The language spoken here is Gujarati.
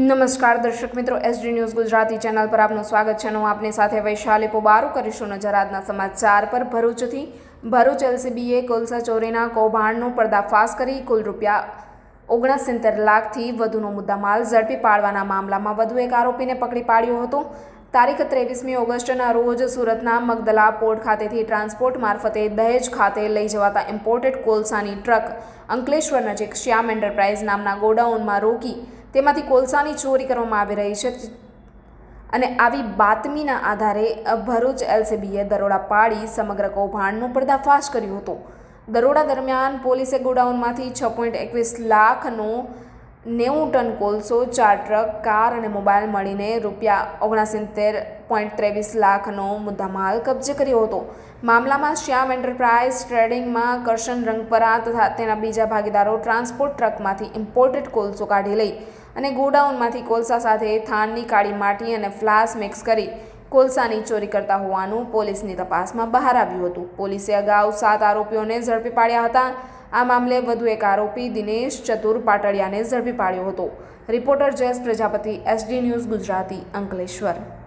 નમસ્કાર દર્શક મિત્રો એસડી ન્યૂઝ ગુજરાતી ચેનલ પર આપનું સ્વાગત છે હું આપની સાથે વૈશાલી પોબારો કરીશું નજર આજના સમાચાર પર. ભરૂચથી ભરૂચ એલસીબીએ કોલસા ચોરીના કૌભાંડનો પર્દાફાશ કરી કુલ રૂપિયા ઓગણસિત્તેર લાખથી વધુનો મુદ્દામાલ ઝડપી પાડવાના મામલામાં વધુ એક આરોપીને પકડી પાડ્યો હતો. તારીખ ત્રેવીસમી ઓગસ્ટના રોજ સુરતના મગદલા પોર્ટ ખાતેથી ટ્રાન્સપોર્ટ મારફતે દહેજ ખાતે લઈ જવાતા ઇમ્પોર્ટેડ કોલસાની ટ્રક અંકલેશ્વર નજીક શ્યામ એન્ટરપ્રાઇઝ નામના ગોડાઉનમાં રોકી તેમાંથી કોલસાની ચોરી કરવામાં આવી રહી છે. અને આવી બાતમીના આધારે ભરૂચ એલસીબીએ દરોડા પાડી સમગ્ર કૌભાંડનું પર્દાફાશ કર્યું હતું. દરોડા દરમિયાન પોલીસે ગોડાઉનમાંથી છ પોઈન્ટ એકવીસ લાખનો નેવું ટન કોલસો, ચાર ટ્રક, કાર અને મોબાઈલ મળીને રૂપિયા ઓગણસિત્તેર પોઈન્ટ ત્રેવીસ લાખનો મુદ્દામાલ કબજે કર્યો હતો. મામલામાં શ્યામ એન્ટરપ્રાઇઝ ટ્રેડિંગમાં કરશન રંગપરા તથા તેના બીજા ભાગીદારો ટ્રાન્સપોર્ટ ટ્રકમાંથી ઇમ્પોર્ટેડ કોલસો કાઢી લઈ અને ગોડાઉનમાંથી કોલસા સાથે થાનની કાળી માટી અને ફ્લાસ મિક્સ કરી કોલસાની ચોરી કરતા હોવાનું પોલીસની તપાસમાં બહાર આવ્યું હતું. પોલીસે અગાઉ સાત આરોપીઓને ઝડપી પાડ્યા હતા. આ મામલે વધુ એક આરોપી દિનેશ ચતુર પાટડિયાને ઝડપી પાડ્યો હતો. Reporter Jayesh Prajapati, SD news Gujarati, Ankleshwar.